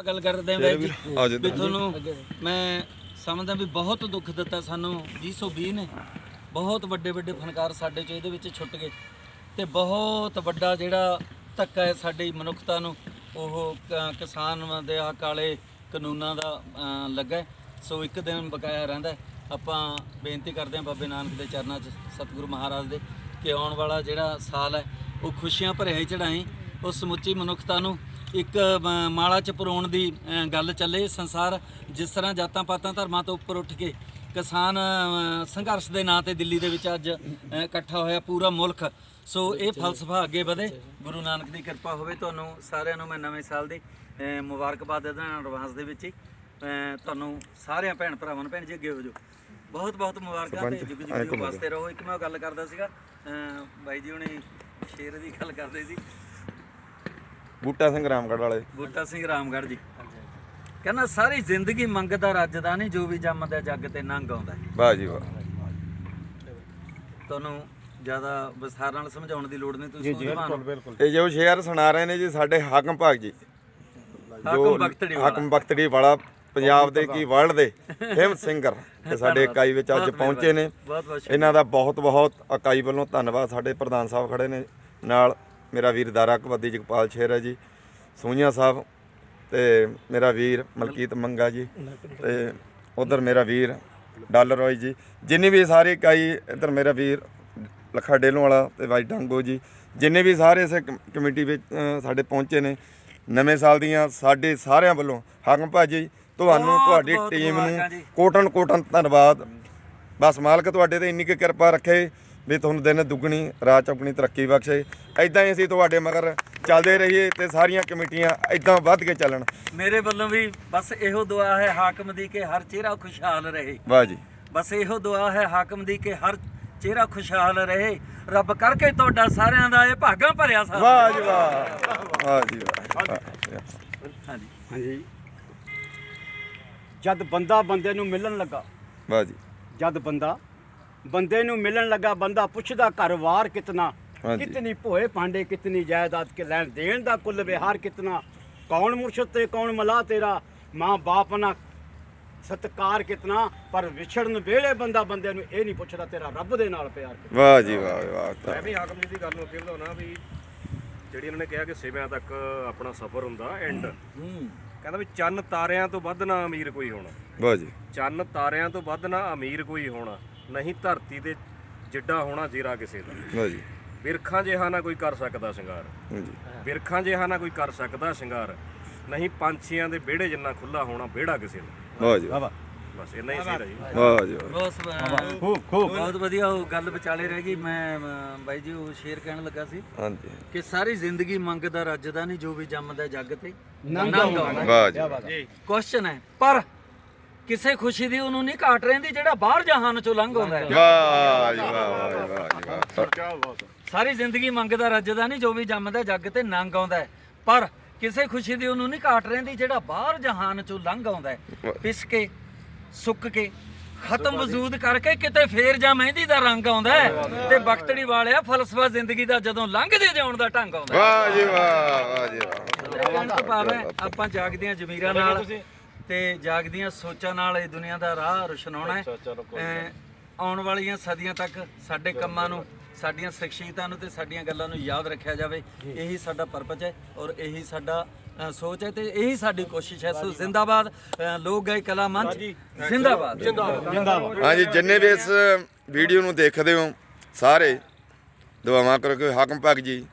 ਆਪਾਂ ਗੱਲ ਕਰਦੇ ਹਾਂ ਜੀ। ਆ ਜਾਓ ਵੀ ਤੁਹਾਨੂੰ ਮੈਂ ਸਮਝਦਾ ਵੀ ਬਹੁਤ ਦੁੱਖ ਦਿੱਤਾ ਸਾਨੂੰ। 2020 ਨੇ। ਬਹੁਤ ਵੱਡੇ ਵੱਡੇ ਫਨਕਾਰ ਸਾਡੇ ਚ ਇਹਦੇ ਵਿੱਚ ਛੁੱਟ ਗਏ। ਤੇ ਬਹੁਤ ਵੱਡਾ ਜਿਹੜਾ ਧੱਕਾ ਹੈ ਸਾਡੀ ਮਨੁੱਖਤਾ ਨੂੰ ਉਹ ਕ- ਕਿਸਾਨ ਦੇ ਆ ਕਾਲੇ ਕਾਨੂੰਨਾਂ ਦਾ ਅ, ਲੱਗਾ ਹੈ। ਸੋ ਇੱਕ ਦਿਨ ਬਕਾਇਆ ਰਹਿੰਦਾ ਹੈ। ਆਪਾਂ ਬੇਨਤੀ ਕਰਦੇ ਹਾਂ ਬਾਬੇ ਨਾਨਕ ਦੇ ਚਰਨਾਂ 'ਚ ਸਤਿਗੁਰੂ ਮਹਾਰਾਜ ਦੇ ਕਿ ਆਉਣ ਵਾਲਾ ਜਿਹੜਾ ਸਾਲ ਹੈ ਉਹ ਖੁਸ਼ੀਆਂ ਭਰਿਆ ਹੀ ਚੜਾਈ ਉਹ ਸਮੁੱਚੀ ਮਨੁੱਖਤਾ ਨੂੰ ਇੱਕ ਮਾਲਾ ਚ ਪਰੋਣ ਦੀ ਗੱਲ ਚੱਲੇ। ਸੰਸਾਰ ਜਿਸ ਤਰ੍ਹਾਂ ਜਾਤਾਂ ਪਾਤਾਂ ਧਰਮਾਂ ਤੋਂ ਉੱਪਰ ਉੱਠ ਕੇ ਕਿਸਾਨ ਸੰਘਰਸ਼ ਦੇ ਨਾਂ ਤੇ ਦਿੱਲੀ ਦੇ ਵਿੱਚ ਅੱਜ ਇਕੱਠਾ ਹੋਇਆ ਪੂਰਾ ਮੁਲਕ। ਸੋ ਇਹ ਫਲਸਫਾ ਅੱਗੇ ਵਧੇ। ਗੁਰੂ ਨਾਨਕ ਦੀ ਕਿਰਪਾ ਹੋਵੇ। ਤੁਹਾਨੂੰ ਸਾਰਿਆਂ ਨੂੰ ਮੈਂ ਨਵੇਂ ਸਾਲ ਦੀ ਮੁਬਾਰਕਬਾਦ ਦਿੰਦਾ ਹਾਂ ਐਡਵਾਂਸ ਦੇ ਵਿੱਚ ਹੀ ਤੁਹਾਨੂੰ ਸਾਰਿਆਂ ਭੈਣ ਭਰਾਵਾਂ ਨੂੰ ਭੈਣ ਜੀ ਅੱਗੇ ਹੋ ਜਾਓ। ਬਹੁਤ ਬਹੁਤ ਮੁਬਾਰਕਾਂ ਤੇ ਜੁਗ ਜੁਗ ਵਾਸਤੇ ਰਹੋ। ਇੱਕ ਮੈਂ ਉਹ ਗੱਲ ਕਰਦਾ ਸੀਗਾ ਬਾਈ ਜੀ ਹੁਣੇ ਸ਼ੇਰ ਦੀ ਗੱਲ ਕਰਦੇ ਸੀ। ਬੂਟਾ ਸਿੰਘ ਰਾਮਗੜ੍ਹ ਵਾਲੇ। ਬੂਟਾ ਸਿੰਘ ਰਾਮਗੜ੍ਹ ਜੀ। ਕਹਿੰਦਾ ਸਾਰੀ ਜ਼ਿੰਦਗੀ ਮੰਗਦਾ ਰੱਜਦਾ ਨਹੀਂ ਜੋ ਵੀ ਜੰਮਦਾ ਜੱਗ ਤੇ ਨੰਗ ਆਉਂਦਾ ਹੈ। ਵਾਹ ਜੀ ਵਾਹ। ਤੁਹਾਨੂੰ ਜ਼ਿਆਦਾ ਵਿਸਥਾਰ ਨਾਲ ਸਮਝਾਉਣ ਦੀ ਲੋੜ ਨਹੀਂ ਤੁਸੀਂ ਬਿਲਕੁਲ ਇਹ ਜੋ ਸ਼ੇਰ ਸੁਣਾ ਰਹੇ ਨੇ ਜੀ ਸਾਡੇ ਹਾਕਮ ਭਾਗ ਜੀ। ਹਾਕਮ ਬਖਤੜੀ ਹਾਕਮ ਬਖਤੜੀ ਵਾਲਾ ਪੰਜਾਬ ਦੇ ਕੀ ਵਰਲਡ ਦੇ ਫੇਮ ਸਿੰਗਰ ਤੇ ਸਾਡੇ ਇਕਾਈ ਵਿੱਚ ਅੱਜ ਪਹੁੰਚੇ ਨੇ। ਇਹਨਾਂ ਦਾ ਬਹੁਤ ਬਹੁਤ ਇਕਾਈ ਵੱਲੋਂ ਧੰਨਵਾਦ। ਸਾਡੇ ਪ੍ਰਧਾਨ ਸਾਹਿਬ ਖੜੇ ਨੇ ਨਾਲ। ਮੇਰਾ ਵੀਰ ਦਾਰਾ ਕਬੱਦੀ ਜਗਪਾਲ ਸ਼ੇਰ ਹੈ ਜੀ ਸੋਹੀਆਂ ਸਾਹਿਬ ਤੇ ਮੇਰਾ ਵੀਰ ਮਲਕੀਤ ਮੰਗਾ ਜੀ ਤੇ ਉਧਰ ਮੇਰਾ ਵੀਰ ਡਾਲਰ ਰੋਈ ਜੀ ਜਿੰਨੀ ਵੀ ਸਾਰੇ ਇਕਾਈ ਇਧਰ ਮੇਰਾ ਵੀਰ ਲਖਾ ਡੇਲੋਂ ਵਾਲਾ ਤੇ ਵਾਈ ਡਾਂਗੋ ਜੀ ਜਿੰਨੇ ਵੀ ਸਾਰੇ ਇਸ ਕਮ- ਕਮੇਟੀ ਵਿੱਚ ਸਾਡੇ ਪਹੁੰਚੇ ਨੇ ਨਵੇਂ ਸਾਲ ਦੀਆਂ ਸਾਡੇ ਸਾਰਿਆਂ ਵੱਲੋਂ ਹਾਕਮ ਭਾਜੀ ਤੁਹਾਨੂੰ ਤੁਹਾਡੀ ਟੀਮ ਨੂੰ। ਕੋਟਨ ਕੋਟਨ ਧੰਨਵਾਦ ਬਸ ਮਾਲਕ ਤੁਹਾਡੇ ਤੇ ਇੰਨੀ ਕੁ ਕਿਰਪਾ ਰੱਖੇ ਵੀ ਤੁਹਾਨੂੰ ਦਿਨ ਦੁੱਗਣੀ ਰਾਤ ਆਪਣੀ ਤਰੱਕੀ ਬਖਸ਼ੇ। ਐਦਾਂ ਹੀ ਅਸੀਂ ਤੁਹਾਡੇ ਮਗਰ ਚੱਲਦੇ ਰਹੀਏ ਤੇ ਸਾਰੀਆਂ ਕਮੇਟੀਆਂ ਐਦਾਂ ਵੱਧ ਕੇ ਚੱਲਣ। ਮੇਰੇ ਵੱਲੋਂ ਵੀ ਬਸ ਇਹੋ ਦੁਆ ਹੈ ਹਾਕਮ ਦੀ ਕਿ ਹਰ ਚਿਹਰਾ ਖੁਸ਼ਹਾਲ ਰਹੇ। ਵਾਹ ਜੀ। ਬਸ ਇਹੋ ਦੁਆ ਹੈ ਹਾਕਮ ਦੀ ਕਿ ਹਰ ਚਿਹਰਾ ਖੁਸ਼ਹਾਲ ਰਹੇ। ਰੱਬ ਕਰਕੇ ਤੁਹਾਡਾ ਸਾਰਿਆਂ ਦਾ ਇਹ ਭਾਗਾਂ ਭਰਿਆ ਸਾਲ ਵਾਹ ਜੀ ਵਾਹ। ਵਾਹ ਜੀ ਵਾਹ। ਹਾਂਜੀ। ਹਾਂਜੀ। ਜਦ ਬੰਦਾ ਬੰਦੇ ਨੂੰ ਮਿਲਣ ਲੱਗਾ ਵਾਹ ਜੀ। ਜਦ ਬੰਦਾ ਬੰਦੇ ਨੂੰ ਮਿਲਣ ਲੱਗਾ ਬੰਦਾ ਪੁੱਛਦਾ ਘਰ-ਵਾਰ ਕਿਤਨਾ। ਕਿਤਨੀ ਭੋਏ ਭਾਂਡੇ ਕਿਤਨੀ ਜਾਇਦਾਦ ਕੇ ਲੈਣ ਦੇਣ ਦਾ ਕੁੱਲ ਵਿਹਾਰ ਕਿਤਨਾ ਕੌਣ ਮੁਰਸ਼ਦ ਤੇ ਕੌਣ ਮਲਾ ਤੇਰਾ ਮਾਂ ਬਾਪ ਨਾ ਸਤਕਾਰ ਕਿਤਨਾ ਪਰ ਵਿਛੜਨ ਵੇਲੇ ਬੰਦਾ ਬੰਦੇ ਨੂੰ ਇਹ ਨਹੀਂ ਪੁੱਛਦਾ ਤੇਰਾ ਰੱਬ ਦੇ ਨਾਲ ਪਿਆਰ ਕਿਤਨਾ। ਵਾਹ ਜੀ ਵਾਹ ਵਾਹ ਮੈਂ ਵੀ ਹਾਕਮ ਜੀ ਦੀ ਗੱਲ ਨੂੰ ਅੱਗੇ ਵਧਾਉਣਾ ਵੀ ਜਿਹੜੀ ਇਹਨਾਂ ਨੇ ਕਿਹਾ ਕਿ ਸੇਵਿਆਂ ਤੱਕ ਆਪਣਾ ਸਫ਼ਰ ਹੁੰਦਾ ਐਂਡ ਹੂੰ। ਕਹਿੰਦਾ ਵੀ ਚੰਨ ਤਾਰਿਆਂ ਤੋਂ ਵੱਧ ਨਾ ਅਮੀਰ ਕੋਈ ਹੋਣਾ। ਵਾਹ ਜੀ। ਚੰਨ ਤਾਰਿਆਂ ਤੋਂ ਵੱਧ ਨਾ ਅਮੀਰ ਕੋਈ ਹੋਣਾ। ਨਹੀਂ ਧਰਤੀ ਤੇ ਜਿੱਡਾ ਹੋਣਾ ਜੀਰਾ ਕਿਸੇ ਦਾ। ਜੀ। ਬਿਰਖਾਂ ਜਿਹਾ ਨਾ ਕੋਈ ਕਰ ਸਕਦਾ ਸ਼ਿੰਗਾਰ। ਜੀ। ਬਿਰਖਾਂ ਜਿਹਾ ਨਾ ਕੋਈ ਕਰ ਸਕਦਾ ਸ਼ਿੰਗਾਰ। ਨਹੀਂ ਪੰਛੀਆਂ ਦੇ ਵਿਹੜੇ ਜਿੰਨਾ ਖੁੱਲਾ ਹੋਣਾ ਵਿਹੜਾ ਕਿਸੇ ਦਾ। ਵਾਹ ਜੀ। ਵਾਹ ਬਸ ਇੰਨਾ ਹੀ ਸੀ ਜੀ। ਵਾਹ ਜੀ। ਵਾਹ ਬਹੁਤ ਖੂਬ ਖੂਬ। ਬਹੁਤ ਵਧੀਆ ਉਹ ਗੱਲ ਵਿਚਾਲੇ ਰਹਿ ਗਈ। ਮੈਂ ਅਮ, ਬਾਈ ਜੀ ਉਹ ਸ਼ੇਰ ਕਹਿਣ ਲੱਗਾ ਸੀ ਹਾਂਜੀ ਕਿ ਸਾਰੀ ਜ਼ਿੰਦਗੀ ਮੰਗਦਾ ਰੱਜਦਾ ਨਹੀਂ ਜੋ ਵੀ ਜੰਮਦਾ ਜੱਗ ਤੇ। ਨੰਗ ਵਾਹ ਜੀ। ਵਾਹ। ਕੁਐਸਚਨ ਹੈ ਪਰ ਕਿਸੇ ਖੁਸ਼ੀ ਦੀ ਉਹਨੂੰ ਨਹੀਂ ਘਾਟ ਰਹਿੰਦੀ ਜਿਹੜਾ ਬਾਹਰ ਜਹਾਨ ਚੋਂ ਲੰਘ ਆਉਂਦਾ ਹੈ। ਵਾਹ ਜੀ ਵਾਹ ਵਾਹ ਜੀ ਵਾਹ ਜੀ ਵਾਹ। ਸਾਰੀ ਜ਼ਿੰਦਗੀ ਮੰਗਦਾ ਰੱਜਦਾ ਨਹੀਂ ਜੋ ਵੀ ਜੰਮਦਾ ਜੱਗ ਤੇ ਨੰਗ ਆਉਂਦਾ ਹੈ। ਪਰ ਕਿਸੇ ਖੁਸ਼ੀ ਦੀ ਉਹਨੂੰ ਨਹੀਂ ਘਾਟ ਰਹਿੰਦੀ ਜਿਹੜਾ ਬਾਹਰ ਜਹਾਨ ਚੋਂ ਲੰਘ ਆਉਂਦਾ ਹੈ। ਪਿਸ ਕੇ ਸੁੱਕ ਕੇ ਖਤਮ ਵਜੂਦ ਕਰਕੇ ਕਿਤੇ ਫੇਰ ਜਾਂ ਮਹਿੰਦੀ ਦਾ ਰੰਗ ਆਉਂਦਾ ਹੈ ਤੇ ਬਖਤੜੀ ਵਾਲਿਆ ਫਲਸਫਾ ਜ਼ਿੰਦਗੀ ਦਾ ਜਦੋਂ ਲੰਘਦੇ ਜਾਉਣ ਦਾ ਢੰਗ ਆਉਂਦਾ ਹੈ। ਵਾਹ ਜੀ ਵਾਹ ਵਾਹ ਜੀ ਵਾਹ। ਕਹਿਣ ਤੋਂ ਭਾਵ ਹੈ ਆਪਾਂ ਜ਼ਮੀਰਾਂ ਨਾਲ ਤੇ ਜਾਗਦੀਆਂ ਸੋਚਾਂ ਨਾਲ ਇਹ ਦੁਨੀਆ ਦਾ ਰਾਹ ਰੁਸ਼ਨਾਉਣਾ ਹੈ। ਆਉਣ ਵਾਲੀਆਂ ਸਦੀਆਂ ਤੱਕ ਸਾਡੇ ਕੰਮਾਂ ਨੂੰ ਸਾਡੀਆਂ ਸ਼ਖਸੀਅਤਾਂ ਨੂੰ ਤੇ ਸਾਡੀਆਂ ਗੱਲਾਂ ਨੂੰ ਯਾਦ ਰੱਖਿਆ ਜਾਵੇ। ਇਹੀ ਸਾਡਾ ਪਰਪਸ ਹੈ ਔਰ ਇਹੀ ਸਾਡਾ ਅ, ਸੋਚ ਹੈ ਤੇ ਇਹੀ ਸਾਡੀ ਕੋਸ਼ਿਸ਼ ਹੈ। ਸੋ ਜ਼ਿੰਦਾਬਾਦ ਅ, ਲੋਕ ਗਾਇ ਕਲਾ ਮੰਚ ਜ਼ਿੰਦਾਬਾਦ। ਹਾਂਜੀ ਜਿੰਨੇ ਵੀ ਇਸ ਵੀਡੀਓ ਨੂੰ ਦੇਖਦੇ ਹੋ ਸਾਰੇ ਦੁਆਵਾਂ ਕਰੋ ਕਿ ਹਾਕਮ ਭਗ ਜੀ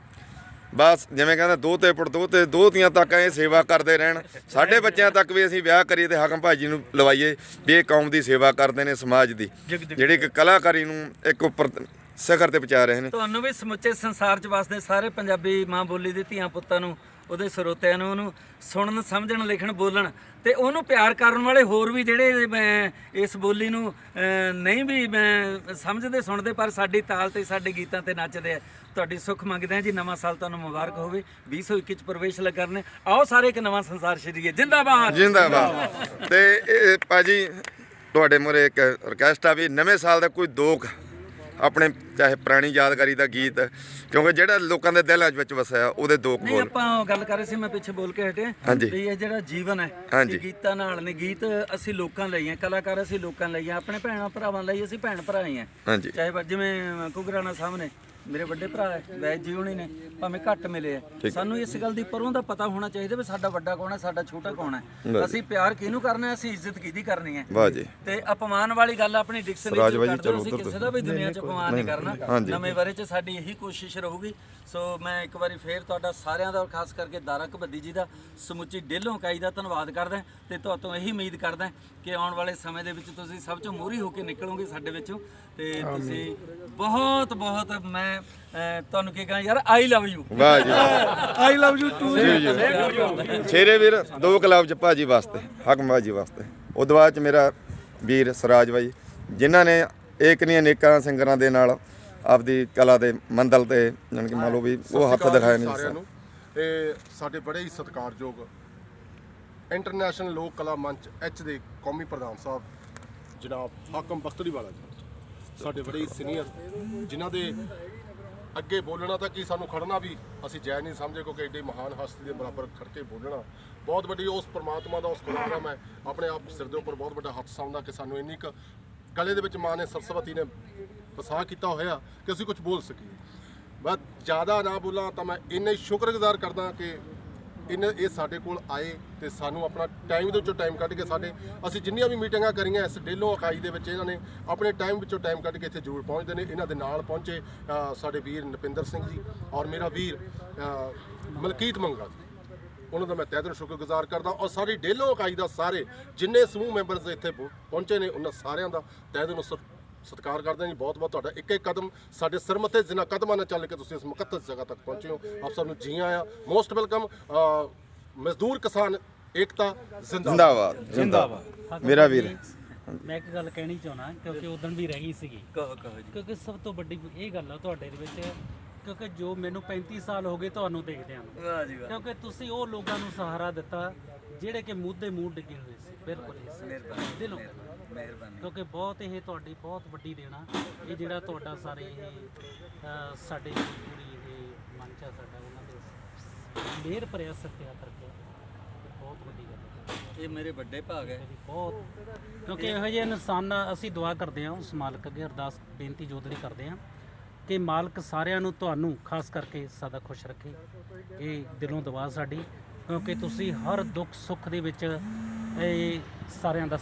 ਬਸ ਜਿਵੇਂ ਕਹਿੰਦਾ ਦੋ ਤੇ ਪੁੱਤ ਦੋ ਤੇ ਦੋਤੀਆਂ ਤੱਕ ਇਹ ਸੇਵਾ ਕਰਦੇ ਰਹਿਣ। ਸਾਡੇ ਬੱਚਿਆਂ ਤੱਕ ਵੀ ਅਸੀਂ ਵਿਆਹ ਕਰੀਏ ਤੇ ਹਾਕਮ ਭਾਜੀ ਨੂੰ ਲਵਾਈਏ ਵੀ ਇਹ ਕੌਮ ਦੀ ਸੇਵਾ ਕਰਦੇ ਨੇ ਸਮਾਜ ਦੀ। ਜਿਹੜੀ ਇੱਕ ਕਲਾਕਾਰੀ ਨੂੰ ਇੱਕ ਉੱਪਰ ਸਿਖਰ ਤੇ ਪਹੁੰਚਾ ਰਹੇ ਨੇ। ਤੁਹਾਨੂੰ ਵੀ ਸਮੁੱਚੇ ਸੰਸਾਰ 'ਚ ਵਸਦੇ ਸਾਰੇ ਪੰਜਾਬੀ ਮਾਂ ਬੋਲੀ ਦੇ ਧੀਆਂ ਪੁੱਤਾਂ ਨੂੰ ਉਹਦੇ ਸਰੋਤਿਆਂ ਨੂੰ, ਉਹਨੂੰ ਸੁਣਨ, ਸਮਝਣ, ਲਿਖਣ, ਬੋਲਣ ਤੇ ਉਹਨੂੰ ਪਿਆਰ ਕਰਨ ਵਾਲੇ ਹੋਰ ਵੀ ਜਿਹੜੇ ਮੈਂ ਇਸ ਬੋਲੀ ਨੂੰ ਨਹੀਂ ਵੀ ਮੈਂ ਸਮਝਦੇ, ਸੁਣਦੇ, ਪਰ ਸਾਡੀ ਤਾਲ ਤੇ, ਸਾਡੇ ਗੀਤਾਂ ਤੇ ਨੱਚਦੇ ਆ। ਤੁਹਾਡੀ ਸੁੱਖ ਮੰਗਦੇ ਆ ਜੀ। ਨਵਾਂ ਸਾਲ ਤੁਹਾਨੂੰ ਮੁਬਾਰਕ ਹੋਵੇ। 2021 ਚ ਪ੍ਰਵੇਸ਼ ਕਰਨੇ। ਆਓ ਸਾਰੇ ਇੱਕ ਨਵਾਂ ਸੰਸਾਰ ਛੜੀਏ। ਜਿੰਦਾਬਾਦ! ਜਿੰਦਾਬਾਦ। ਤੇ ਇਹ ਭਾਜੀ, ਤੁਹਾਡੇ ਮੂਹਰੇ ਇੱਕ ਰਿਕਵੈਸਟ ਆ ਵੀ ਨਵੇਂ ਸਾਲ ਦਾ ਕੋਈ ਦੋਖ ਆਪਣੇ ਚਾਹੇ ਪੁਰਾਣੀ ਯਾਦਗਾਰੀ ਦਾ ਗੀਤ ਕਿਉਂਕਿ ਜਿਹੜਾ ਲੋਕਾਂ ਦੇ ਦਿਲਾਂ ਵਿੱਚ ਵਸਿਆ ਉਹਦੇ ਦੋ ਨਹੀਂ ਬੋਲ ਆਪਾਂ ਗੱਲ ਕਰ ਰਹੇ ਸੀ ਮੈਂ ਪਿੱਛੇ ਬੋਲ ਕੇ ਹਟੇ ਹਾਂਜੀ। ਵੀ ਇਹ ਜਿਹੜਾ ਜੀਵਨ ਹੈ ਹਾਂਜੀ। ਇਹ ਗੀਤਾਂ ਨਾਲ ਨੇ ਗੀਤ ਅਸੀਂ ਲੋਕਾਂ ਲਈ ਆ ਕਲਾਕਾਰ ਅਸੀਂ ਲੋਕਾਂ ਲਈ ਆ ਆਪਣੇ ਭੈਣਾਂ ਭਰਾਵਾਂ ਲਈ ਅਸੀਂ ਭੈਣ ਭਰਾ ਹੀ ਆ ਹਾਂਜੀ। ਚਾਹੇ ਬ- ਜਿਵੇਂ ਕੁਗਰਾਣਾ ਸਾਹਮਣੇ ਮੇਰੇ ਵੱਡੇ ਭਰਾ ਹੈ ਵੈਦ ਜੀ ਹੋਣੀ ਨੇ ਭਾਵੇਂ ਘੱਟ ਮਿਲੇ ਆ ਸਾਨੂੰ ਇਸ ਗੱਲ ਦੀ ਪਰੋਂ ਦਾ ਪਤਾ ਹੋਣਾ ਚਾਹੀਦਾ ਵੀ ਸਾਡਾ ਵੱਡਾ ਕੌਣ ਹੈ ਸਾਡਾ ਛੋਟਾ ਕੌਣ ਹੈ। ਅਸੀਂ ਪਿਆਰ ਕਿਹਨੂੰ ਕਰਨਾ ਹੈ ਅਸੀਂ ਇੱਜ਼ਤ ਕਿਹਦੀ ਕਰਨੀ ਹੈ। ਵਾਹ ਜੀ। ਤੇ ਅਪਮਾਨ ਵਾਲੀ ਗੱਲ ਆਪਣੀ ਡਿਕਸ਼ਨਰੀ ਚ ਹੋ, ਅਸੀਂ ਉੱਧਰ ਕਿਸੇ ਦਾ ਵੀ ਦੁਨੀਆ 'ਚ ਅਪਮਾਨ ਨਹੀਂ ਕਰਨਾ। ਹਾਂਜੀ। ਨਵੇਂ ਬਾਰੇ 'ਚ ਸਾਡੀ ਇਹੀ ਕੋਸ਼ਿਸ਼ ਰਹੂਗੀ। ਸੋ ਮੈਂ ਇੱਕ ਵਾਰੀ ਫੇਰ ਤੁਹਾਡਾ ਸਾਰਿਆਂ ਦਾ ਖਾਸ ਕਰਕੇ ਦਾਰਾ ਕਬੱਦੀ ਜੀ ਦਾ ਸਮੁੱਚੀ ਡੇਲੋਂ ਇਕਾਈ ਦਾ ਧੰਨਵਾਦ ਕਰਦਾ ਤੇ ਤੁਹਾਤੋਂ ਇਹੀ ਉਮੀਦ ਕਰਦਾ ਕਿ ਆਉਣ ਵਾਲੇ ਸਮੇਂ ਦੇ ਵਿੱਚ ਤੁਸੀਂ ਸਭ ਤੋਂ ਮੋਹਰੀ ਹੋ ਕੇ ਨਿਕਲੋਗੇ ਸਾਡੇ ਵਿੱਚੋਂ। ਤੇ ਤੁਸੀਂ ਬਹੁਤ ਬਹੁਤ ਮੈਂ ਅਹ, ਤੁਹਾਨੂੰ ਕੀ ਕਹਾਂ ਯਾਰ ਆਈ ਲਵ ਯੂ ਵਾਹ ਜੀ ਆਈ ਲਵ ਯੂ ਟੂ ਜੀ ਜੀ। ਛੇਰੇ ਵੀਰ ਦੋ ਕਲੱਬ ਚ ਭਾਜੀ ਵਾਸਤੇ ਹਕਮ ਬਾਜੀ ਵਾਸਤੇ। ਉਹਦੇ ਬਾਅਦ ਚ ਮੇਰਾ ਵੀਰ ਸਰਾਜ ਬਾਈ ਜਿਨ੍ਹਾਂ ਨੇ ਏਕ ਨਹੀਂ ਅਨੇਕਾਂ ਸਿੰਗਰਾਂ ਦੇ ਨਾਲ ਆਪਦੀ ਕਲਾ ਦੇ ਮੰਦਲ ਤੇ ਜਾਣੀ ਕਿ ਮੰਨ ਲਓ ਵੀ ਉਹ ਹੱਥ ਦਿਖਾਇਆ ਨਹੀਂ ਸਾਰਿਆਂ ਨੂੰ। ਤੇ ਸਾਡੇ ਬੜੇ ਹੀ ਸਤਿਕਾਰਯੋਗ ਇੰਟਰਨੈਸ਼ਨਲ ਲੋਕ ਕਲਾ ਮੰਚ ਐਚ ਦੇ ਕੌਮੀ ਪ੍ਰਧਾਨ ਸਾਹਿਬ ਜਨਾਬ ਹਾਕਮ ਬਖਤਰੀ ਵਾਲਾ ਜੀ। ਸਾਡੇ ਬੜੇ ਹੀ ਸੀਨੀਅਰ ਜਿਨ੍ਹਾਂ ਦੇ ਅੱਗੇ ਬੋਲਣਾ ਤਾਂ ਕੀ ਸਾਨੂੰ ਖੜਨਾ ਵੀ ਅਸੀਂ ਜੈ ਨਹੀਂ ਸਮਝੇ ਕਿਉਂਕਿ ਏਡੀ ਮਹਾਨ ਹਸਤੀ ਦੇ ਬਰਾਬਰ ਖੜ ਕੇ ਬੋਲਣਾ। ਬਹੁਤ ਵੱਡੀ ਉਸ ਪ੍ਰਮਾਤਮਾ ਦਾ ਉਸ ਦਾ ਮੈਂ ਆਪਣੇ ਆਪ ਸਿਰ ਦੇ ਉੱਪਰ ਬਹੁਤ ਵੱਡਾ ਹੱਥ ਸਮਝਦਾ ਕਿ ਸਾਨੂੰ ਇੰਨੀ ਕੁ ਗਲੇ ਦੇ ਵਿੱਚ ਮਾਂ ਨੇ ਸਰਸਵਤੀ ਨੇ ਵਸਾ ਕੀਤਾ ਹੋਇਆ ਕਿ ਅਸੀਂ ਕੁਝ ਬੋਲ ਸਕੀਏ। ਬਸ ਜ਼ਿਆਦਾ ਨਾ ਬੋਲਾਂ ਤਾਂ ਮੈਂ ਇੰਨੇ ਸ਼ੁਕਰਗੁਜ਼ਾਰ ਕਰਦਾ ਕਿ ਇਹਨੇ ਇਹ ਸਾਡੇ ਕੋਲ ਆਏ ਤੇ ਸਾਨੂੰ ਆਪਣਾ ਟਾਈਮ ਦੇ ਵਿੱਚੋਂ ਟਾਈਮ ਕੱਢ ਕੇ ਸਾਡੇ ਅਸੀਂ ਜਿੰਨੀਆਂ ਵੀ ਮੀਟਿੰਗਾਂ ਕਰੀਆਂ ਇਸ ਡੇਲੋ ਇਕਾਈ ਦੇ ਵਿੱਚ ਇਹਨਾਂ ਨੇ ਆਪਣੇ ਟਾਈਮ ਵਿੱਚੋਂ ਟਾਈਮ ਕੱਢ ਕੇ ਇੱਥੇ ਜ਼ਰੂਰ ਪਹੁੰਚਦੇ ਨੇ। ਇਹਨਾਂ ਦੇ ਨਾਲ ਪਹੁੰਚੇ ਸਾਡੇ ਵੀਰ ਨਪਿੰਦਰ ਸਿੰਘ ਜੀ ਔਰ ਮੇਰਾ ਵੀਰ ਮਲਕੀਤ ਮੰਗਾ ਜੀ। ਉਹਨਾਂ ਦਾ ਮੈਂ ਤਹਿ ਦਿਲੋਂ ਸ਼ੁਕਰਗੁਜ਼ਾਰ ਕਰਦਾ ਔਰ ਸਾਡੀ ਡੇਲੋ ਇਕਾਈ ਦਾ ਸਾਰੇ ਜਿੰਨੇ ਸਮੂਹ ਮੈਂਬਰਸ ਇੱਥੇ ਪਹੁ- ਪਹੁੰਚੇ ਨੇ ਉਹਨਾਂ ਸਾਰਿਆਂ ਦਾ ਤਹਿ ਦਿਲੋਂ ਸਤ- ਸਤਿਕਾਰ ਕਰਦੇ ਹਾਂ ਜੀ। ਬਹੁਤ ਬਹੁਤ ਤੁਹਾਡਾ ਇੱਕ ਇੱਕ ਕਦਮ ਸਾਡੇ ਸਿਰ ਮੱਥੇ ਜਿਨ੍ਹਾਂ ਕਦਮਾਂ ਨਾਲ ਚੱਲ ਕੇ ਤੁਸੀਂ ਇਸ ਮੁਕੱਦਸ ਜਗ੍ਹਾ ਤੱਕ ਪਹੁੰਚੇ ਹੋ। ਆਪ ਸਭ ਨੂੰ ਜੀ ਆਇਆਂ। ਮੋਸਟ ਵੈਲਕਮ ਮਜ਼ਦੂਰ ਕਿਸਾਨ ਏਕਤਾ ਜ਼ਿੰਦਾਬਾਦ। ਜਿੰਦਾਬਾਦ ਮੇਰਾ ਵੀਰ। ਮੈਂ ਇੱਕ ਗੱਲ ਕਹਿਣੀ ਚਾਹਣਾ ਕਿਉਂਕਿ ਉਦੋਂ ਵੀ ਰਹਿ ਸੀਗੀ। ਕਹੋ ਕਹੋ ਜੀ। ਕਿਉਂਕਿ ਸਭ ਤੋਂ ਵੱਡੀ ਇਹ ਗੱਲ ਆ ਤੁਹਾਡੇ ਦੇ ਵਿੱਚ ਕਿਉਂਕਿ ਜੋ ਮੈਨੂੰ 35 ਸਾਲ ਹੋ ਗਏ ਤੁਹਾਨੂੰ ਦੇਖਦਿਆਂ ਨੂੰ। ਵਾਹ ਜੀ ਵਾਹ। ਕਿਉਂਕਿ ਤੁਸੀਂ ਉਹ ਲੋਕਾਂ ਨੂੰ ਸਹਾਰਾ ਦਿੱਤਾ ਜਿਹੜੇ ਕਿ ਮੁੱਦੇ ਮੂੰਹ ਡਿੱਗੇ ਹੋਏ ਸੀ। ਬਿਲਕੁਲ ਦਿਲੋਂ। ਮਿਹਰਬਾਨੀ ਕਿਉਂਕਿ ਬਹੁਤ ਇਹ ਤੁਹਾਡੀ ਬਹੁਤ ਵੱਡੀ ਦੇਣਾ ਇਹ ਜਿਹੜਾ ਤੁਹਾਡਾ ਸਾਰੇ ਇਹ ਅ, ਸਾਡੇ ਪੂਰੀ ਇਹ ਮੰਚ ਸਾਡਾ ਉਹਨਾਂ ਦੇ ਮਿਹਰ ਭਰਿਆ ਸਤਿਕਾਰ ਕਰਕੇ ਬਹੁਤ ਵੱਡੀ ਗੱਲ ਹੈ। ਇਹ ਮੇਰੇ ਵੱਡੇ ਭਾਗ ਹੈ। ਬਹੁਤ ਕਿਉਂਕਿ ਇਹੋ ਜਿਹੇ ਇਨਸਾਨ ਅਸੀਂ ਦੁਆ ਕਰਦੇ ਹਾਂ ਉਸ ਮਾਲਕ ਅੱਗੇ ਅਰਦਾਸ ਬੇਨਤੀ ਜੋਦੜੀ ਕਰਦੇ ਹਾਂ। ਕਿ ਮਾਲਕ ਸਾਰਿਆਂ ਨੂੰ ਤੁਹਾਨੂੰ ਖਾਸ ਕਰਕੇ ਸਦਾ ਖੁਸ਼ ਰੱਖੇ। ਇਹ ਦਿਲੋਂ ਦੁਆ ਸਾਡੀ, ਕਿਉਂਕਿ ਤੁਸੀਂ ਹਰ ਦੁੱਖ ਸੁੱਖ ਦੇ ਵਿੱਚ ਇਹ ਸਾਰਿਆਂ ਦਾ